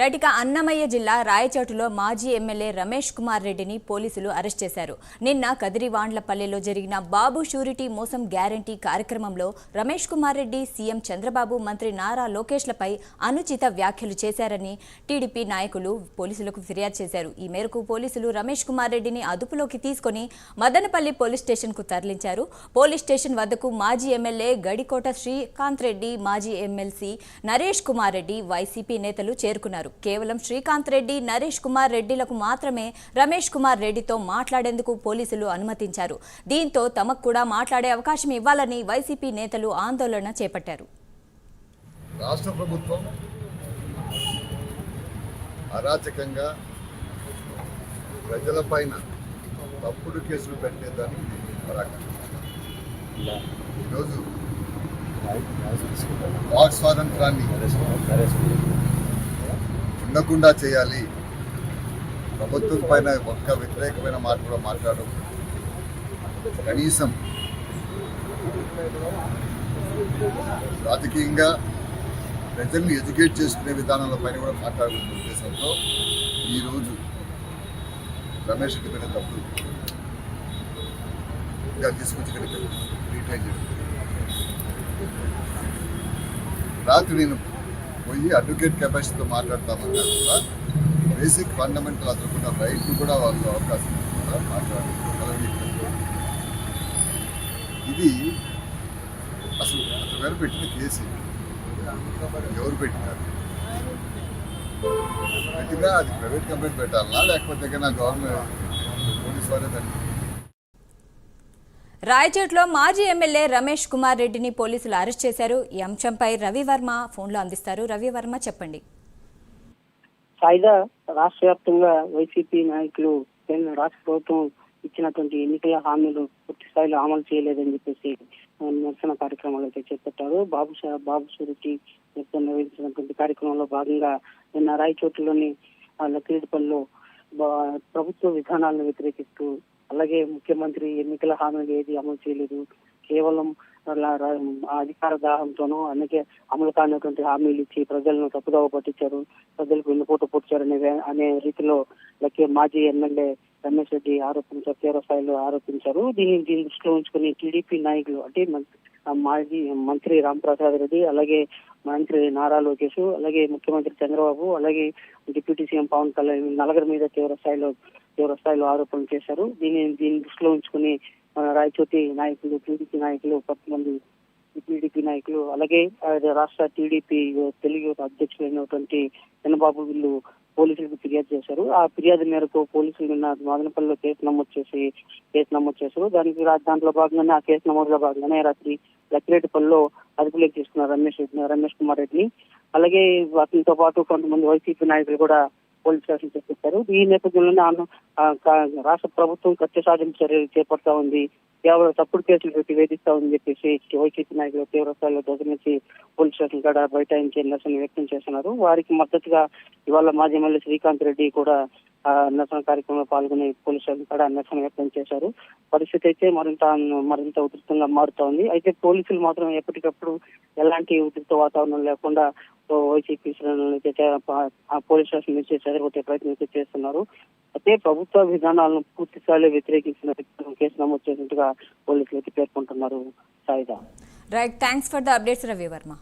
Right Annamayya జిల్లా రాయచోటులో మాజీ MLA Ramesh Kumar రెడ్డిని పోలీసులు అరెస్ట్ చేశారు. నిన్న కదిరివాండ్లపల్లెలో జరిగిన బాబు షూరిటీ మోసం గ్యారంటీ కార్యక్రమంలో రమేష్ కుమార్ రెడ్డి సీఎం చంద్రబాబు మంత్రి నారా లోకేష్లపై అనుచిత వ్యాఖ్యలు చేశారని టీడీపీ నాయకులు పోలీసులకు ఫిర్యాదు చేశారు. ఈ మేరకు పోలీసులు రమేష్ కుమార్ రెడ్డిని అదుపులోకి తీసుకొని మదనపల్లి పోలీస్ స్టేషన్కు తరలించారు. పోలీస్ స్టేషన్ వద్దకు మాజీ ఎమ్మెల్యే గడికోట శ్రీకాంత్ రెడ్డి మాజీ ఎమ్మెల్సీ నరేష్ కుమార్ రెడ్డి వైసీపీ నేతలు చేరుకున్నారు. కేవలం శ్రీకాంత్ రెడ్డి నరేష్ కుమార్ రెడ్డిలకు మాత్రమే రమేష్ కుమార్ రెడ్డితో మాట్లాడేందుకు పోలీసులు అనుమతించారు. దీంతో తమకు కూడా మాట్లాడే అవకాశం ఇవ్వాలని వైసీపీ నేతలు ఆందోళన చేపట్టారు. రాష్ట్ర ప్రభుత్వం అరాచకంగా ప్రజలపైన తప్పుడు కేసులు పెట్టేదానికి ఈరోజు వాక్ స్వాతంత్రాన్ని ఉండకుండా చేయాలి. ప్రభుత్వం పైన ఒక్క వ్యతిరేకమైన మాట కూడా మాట్లాడడం కనీసం రాజకీయంగా ప్రజల్ని ఎడ్యుకేట్ చేసుకునే విధానాల పైన కూడా మాట్లాడుకున్న ఉద్దేశంతో ఈరోజు రమేష్ రెడ్డి పైన తప్పుడు ఇంకా తీసుకొచ్చి రీటైల్ రీటైన్ చేస్తుంది రాత్రి నేను పోయి అడ్వకేట్ కెపాసిటీతో మాట్లాడతామన్నా కూడా బేసిక్ ఫండమెంటల్ అదనుకున్న రైట్ని కూడా వాళ్ళు అవకాశం కూడా ఇది అసలు అతని మీద పెట్టిన కేసు. ఎవరు పెట్టినారు? పెట్టినా అది ప్రైవేట్ కంపెనీ పెట్టాలనా? లేకపోతే నా గవర్నమెంట్ పోలీస్ వారే దాన్ని రాయచోట్లో మాజీ ఎమ్మెల్యే రమేష్ కుమార్ రెడ్డిని పోలీసులు అరెస్ట్ చేశారు. ఈ అంశంపై రవివర్మ ఫోన్లో అందిస్తారు. రవివర్మ చెప్పండి. సాయిదా రాష్ట్ర వ్యాప్తంగా వైసీపీ నాయకులు కేంద్ర రాష్ట్ర ప్రభుత్వం ఇచ్చినటువంటి ఎన్నికల హామీలు పూర్తి స్థాయిలో అమలు చేయలేదని చెప్పేసి నిరసన కార్యక్రమాలు అయితే చేపట్టారు. బాబు బాబు షూరిటీ నిర్వహించినటువంటి కార్యక్రమంలో భాగంగా నిన్న రాయచోట్లోని లక్రీడిపల్లిలో ప్రభుత్వ విధానాలను వ్యతిరేకిస్తూ అలాగే ముఖ్యమంత్రి ఎన్నికల హామీలు ఏది అమలు చేయలేదు. కేవలం అలా అధికార దాహంతోనూ అందుకే అమలు కానటువంటి హామీలు ఇచ్చి ప్రజలను తప్పుదోవ పట్టించారు. ప్రజలకు వెన్నుపోటు పుట్టారు అనే అనే రీతిలో లక్కే మాజీ ఎమ్మెల్యే రమేష్ రెడ్డి ఆరోపించారు తీవ్ర స్థాయిలో ఆరోపించారు. దీన్ని దీన్ని దృష్టిలో ఉంచుకుని టీడీపీ నాయకులు అంటే మాజీ మంత్రి రాంప్రసాద్ రెడ్డి అలాగే మంత్రి నారా లోకేష్ అలాగే ముఖ్యమంత్రి చంద్రబాబు అలాగే డిప్యూటీ సీఎం పవన్ కళ్యాణ్ నలుగురి మీద తీవ్ర స్థాయిలో తీవ్ర స్థాయిలో ఆరోపణలు చేశారు. దీన్ని దీన్ని దృష్టిలో ఉంచుకుని రాయచోటి నాయకులు టీడీపీ నాయకులు కొంతమంది టీడీపీ నాయకులు అలాగే రాష్ట్ర టీడీపీ తెలుగు యువత అధ్యక్షులైనటువంటి చిన్నబాబు వీళ్ళు పోలీసులకు ఫిర్యాదు చేశారు. ఆ ఫిర్యాదు మేరకు పోలీసులు నిన్న మదనపల్లిలో కేసు నమోదు చేసి కేసు నమోదు చేశారు. దానికి రా- దాంట్లో భాగంగానే ఆ కేసు నమోదులో భాగంగానే రాత్రి లక్కిరెడ్డిపల్లిలో అదుపులోకి తీసుకున్నారు రమేష్ రెడ్డిని రమేష్ కుమార్ రెడ్డిని అలాగే వాటితో పాటు కొంతమంది వైసీపీ నాయకులు కూడా పోలీస్ స్టేషన్ చేపట్టారు ఈ నేపథ్యంలోనే ఆమె రాష్ట్ర ప్రభుత్వం కత్తి సాధన చర్యలు చేపడతా ఉంది. కేవలం తప్పుడు కేసులు పెట్టి వేధిస్తా ఉందని చెప్పేసి వైసీపీ నాయకులు తీవ్ర స్థాయిలో పోలీస్ స్టేషన్ కాడ బైఠాయించి నిరసన వ్యక్తం చేస్తున్నారు. వారికి మద్దతుగా ఇవాళ మాజీ ఎమ్మెల్యే శ్రీకాంత్ రెడ్డి కూడా నిరసన కార్యక్రమంలో పాల్గొని పోలీస్ స్టేషన్ కాడ నిరసన వ్యక్తం చేశారు. పరిస్థితి అయితే మరింత మరింత ఉధృతంగా మారుతా ఉంది. అయితే పోలీసులు మాత్రం ఎప్పటికప్పుడు ఎలాంటి ఉధృత వాతావరణం లేకుండా సో వైసీపీ శ్రేణులను ఆ పోలీస్ స్టేషన్ నుంచి చెదరగొట్టే ప్రయత్నం అయితే చేస్తున్నారు. అయితే ప్రభుత్వ విధానాలను పూర్తి స్థాయిలో వ్యతిరేకించిన కేసు నమోదు చేసినట్టుగా పోలీసులు అయితే పేర్కొంటున్నారు Saida. Right thanks for the updates Ravivarma